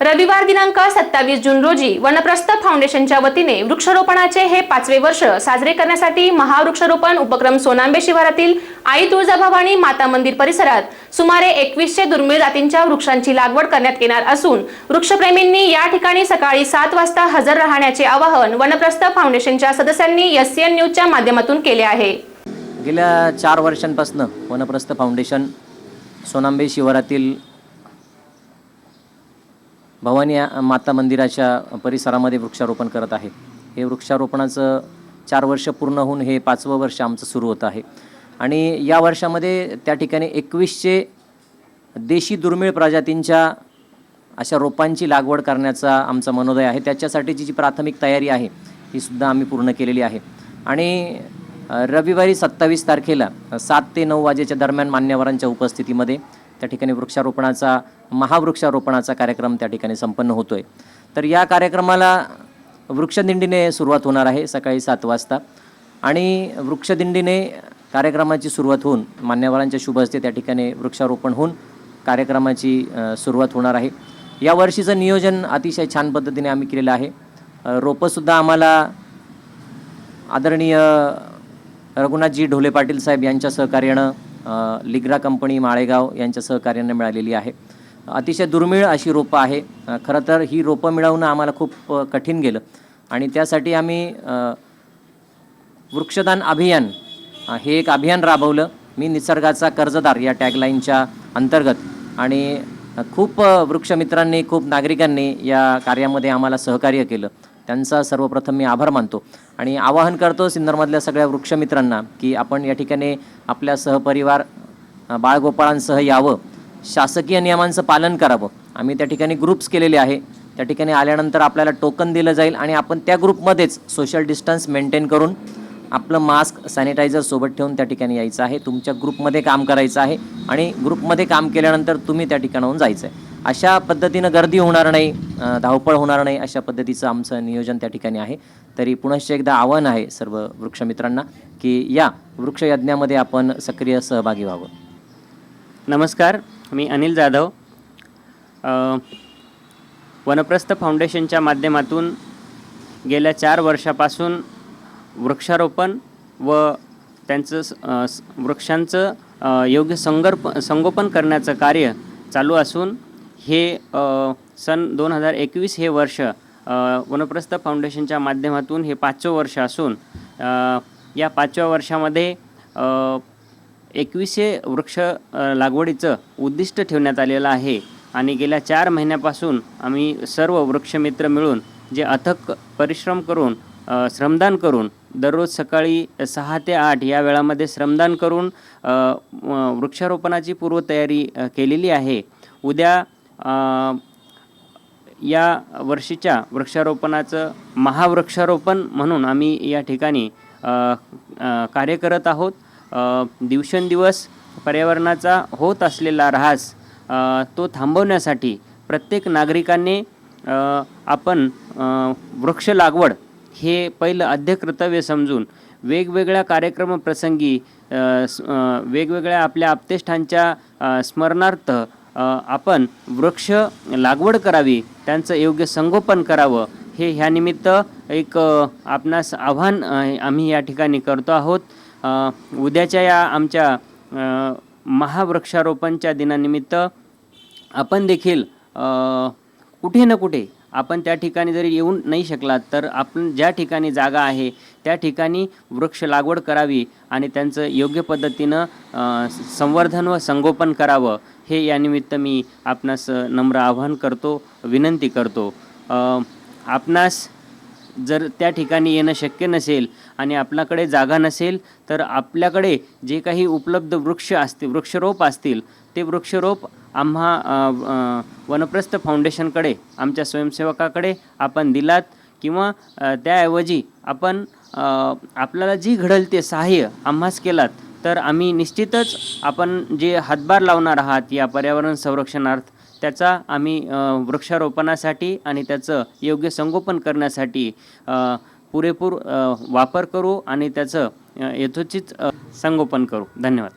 रविवार दिनांक सत्तावीस जून रोजी वनप्रस्थ फाउंडेशनच्या वतीने वृक्षारोपणाचे हे पाचवे वर्ष साजरे करण्यासाठी महावृक्षारोपण उपक्रम सोनांबे शिवारातील आई तुळजाभवानी माता मंदिर परिसरात सुमारे एकवीसशे दुर्मिळ जातींच्या वृक्षांची लागवड करण्यात येणार असून वृक्षप्रेमींनी या ठिकाणी सकाळी सात वाजता हजर राहण्याचे आवाहन वनप्रस्थ फाउंडेशनच्या सदस्यांनी एस एन न्यूजच्या माध्यमातून केले आहे. गेल्या चार वर्षांपासून वनप्रस्थ फाउंडेशन सोनांबे शिवारातील भवानी माता मंदिराच्या परिसरामध्ये वृक्षारोपण करत आहे हे वृक्षारोपणाचं चार वर्ष पूर्ण होऊन हे पाचवं वर्ष आमचं सुरू होतं आहे. आणि या वर्षामध्ये त्या ठिकाणी एकवीसशे देशी दुर्मिळ प्रजातींच्या अशा रोपांची लागवड करण्याचा आमचा मनोदय आहे. त्याच्यासाठीची जी प्राथमिक तयारी आहे ही सुद्धा आम्ही पूर्ण केलेली आहे. आणि रविवारी सत्तावीस तारखेला सात ते नऊ वाजेच्या दरम्यान मान्यवरांच्या उपस्थितीमध्ये त्या ठिकाणी वृक्षारोपणाचा महावृक्षारोपणाचा कार्यक्रम त्या ठिकाणी संपन्न होतो आहे तर या कार्यक्रमाला वृक्षदिंडीने सुरुवात होणार आहे सकाळी सात वाजता. आणि वृक्षदिंडीने कार्यक्रमाची सुरुवात होऊन मान्यवरांच्या शुभ हस्ते त्या ठिकाणी वृक्षारोपण होऊन कार्यक्रमाची सुरुवात होणार आहे. या वर्षीचं नियोजन अतिशय छान पद्धतीने आम्ही केलेलं आहे. रोपंसुद्धा आम्हाला आदरणीय रघुनाथजी ढोले पाटील साहेब यांच्या सहकार्यानं लिग्रा कंपनी माळेगाव यांच्या सहकार्यानं मिळालेली आहे. अतिशय दुर्मिळ अशी रोपं आहे. खरं तर ही रोपं मिळवणं आम्हाला खूप कठीण गेलं. आणि त्यासाठी आम्ही वृक्षदान अभियान हे एक अभियान राबवलं. मी निसर्गाचा कर्जदार या टॅगलाईनच्या अंतर्गत. आणि खूप वृक्षमित्रांनी खूप नागरिकांनी या कार्यामध्ये आम्हाला सहकार्य केलं. त्यांचा सर्वप्रथम मी आभार मानतो. आणि आवाहन करतो सिन्नरमधल्या सगळ्या वृक्षमित्रांना की आपण या ठिकाणी आपल्या सहपरिवार बाळगोपाळांसह यावं. शासकीय नियमांचं पालन करावं. आम्ही त्या ठिकाणी ग्रुप्स केलेले आहे. त्या ठिकाणी आल्यानंतर आपल्याला टोकन दिलं जाईल आणि आपण त्या ग्रुपमध्येच सोशल डिस्टन्स मेंटेन करून आपलं मास्क सॅनिटायझर सोबत ठेवून त्या ठिकाणी यायचं आहे. तुमच्या ग्रुपमध्ये काम करायचं आहे आणि ग्रुपमध्ये काम केल्यानंतर तुम्ही त्या ठिकाणाहून जायचं आहे अशा पद्धतीनं गर्दी होणार नाही धावपळ होणार नाही अशा पद्धतीचं आमचं नियोजन त्या ठिकाणी आहे. तरी पुनश्च एकदा आव्हान आहे सर्व वृक्षमित्रांना की या वृक्षयज्ञामध्ये आपण सक्रिय सहभागी व्हावं. नमस्कार मी अनिल जाधव. वनप्रस्थ फाउंडेशनच्या माध्यमातून गेल्या चार वर्षापासून वृक्षारोपण व त्यांचं वृक्षांचं योग्य संगर्प संगोपन करण्याचं कार्य चालू असून हे सन दोन हजार एकवीस हे वर्ष वनप्रस्थ फाउंडेशनच्या माध्यमातून हे पाचवं वर्ष असून या पाचव्या वर्षामध्ये एकवीसशे वृक्ष लागवडीचं उद्दिष्ट ठेवण्यात आलेलं आहे. आणि गेल्या चार महिन्यापासून आम्ही सर्व वृक्षमित्र मिळून जे अथक परिश्रम करून श्रमदान करून दररोज सकाळी सहा ते आठ या वेळामध्ये श्रमदान करून वृक्षारोपणाची पूर्वतयारी केलेली आहे. उद्या या वर्षीच्या वृक्षारोपणाचं महावृक्षारोपण म्हणून आम्ही या ठिकाणी कार्य करत आहोत. दिवसेंदिवस पर्यावरणाचा होत असलेला ऱ्हास तो थांबवण्यासाठी प्रत्येक नागरिकांनी आपण वृक्ष लागवड हे पहिलं आद्य कर्तव्य समजून वेगवेगळ्या कार्यक्रमप्रसंगी वेगवेगळ्या आपल्या आप्तेष्टांच्या स्मरणार्थ आपण वृक्ष लागवड करावी त्यांचं योग्य संगोपन करावं हे ह्यानिमित्त एक आपणास आव्हान आम्ही या ठिकाणी करतो आहोत. उद्याच्या या आमच्या महावृक्षारोपणच्या दिनानिमित्त आपण देखील कुठे ना कुठे आपण त्या ठिकाणी जरी येऊन नाही शकलात तर आपण ज्या ठिकाणी जागा आहे त्या ठिकाणी वृक्ष लागवड करावी आणि त्यांचं योग्य पद्धतीनं संवर्धन व संगोपन करावं हे यानिमित्त मी आपणास नम्र आवाहन करतो विनंती करतो. आपणास जर त्या ठिकाणी येणं शक्य नसेल आणि आपल्याकडे जागा नसेल तर आपल्याकडे जे काही उपलब्ध वृक्ष असतील वृक्षरोप असतील ते वृक्षरोप आम्हा वनप्रस्थ फाउंडेशनकडे आमच्या स्वयंसेवकाकडे आपण दिलात किंवा त्याऐवजी आपण आपल्याला जी घडल ते सहाय्य आम्हास केलात तर आम्ही निश्चितच आपण जे हातभार लावणार आहात या पर्यावरण संरक्षणार्थ त्याचा आम्ही वृक्षारोपणासाठी आणि त्याचं योग्य संगोपन करण्यासाठी पुरेपूर वापर करू आणि त्याचं यथोचित संगोपन करू. धन्यवाद.